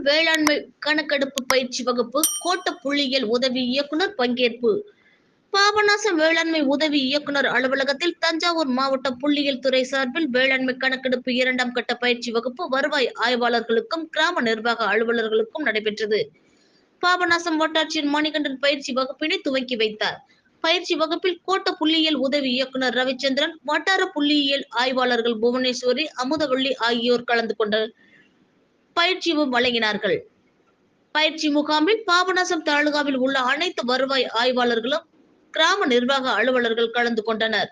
வேளாண்மை கணக்கெடுப்பு பயிற்சி வகுப்பு கோட்ட புள்ளியியல் உதவி இயக்குனர் பங்கேற்பு. பாபநாசம் வேளாண்மை உதவி இயக்குனர் அலுவலகத்தில் தஞ்சாவூர் மாவட்ட புள்ளியியல் துறை சார்பில் வேளாண்மை கணக்கெடுப்பு இரண்டாம் கட்ட பயிற்சி வகுப்பு வருவாய் ஆய்வாளர்களுக்கும் கிராம நிர்வாக அலுவலர்களுக்கும் நடைபெற்றது. பாபநாசம் வட்டாட்சியர் மணிகண்டன் பயிற்சி வகுப்பினை துவக்கி வைத்தார். பயிற்சி வகுப்பில் கோட்ட புள்ளியியல் உதவி இயக்குனர் ரவிச்சந்திரன் வட்டார புள்ளியியல் ஆய்வாளர்கள் புவனேஸ்வரி அமுதவள்ளி ஆகியோர் கலந்து கொண்டனர். பயிற்சியும் வழங்கினார்கள். பயிற்சி முகாமில் பாபநாசம் தாலுகாவில் உள்ள அனைத்து வருவாய் ஆய்வாளர்களும் கிராம நிர்வாக அலுவலர்கள் கலந்து கொண்டனர்.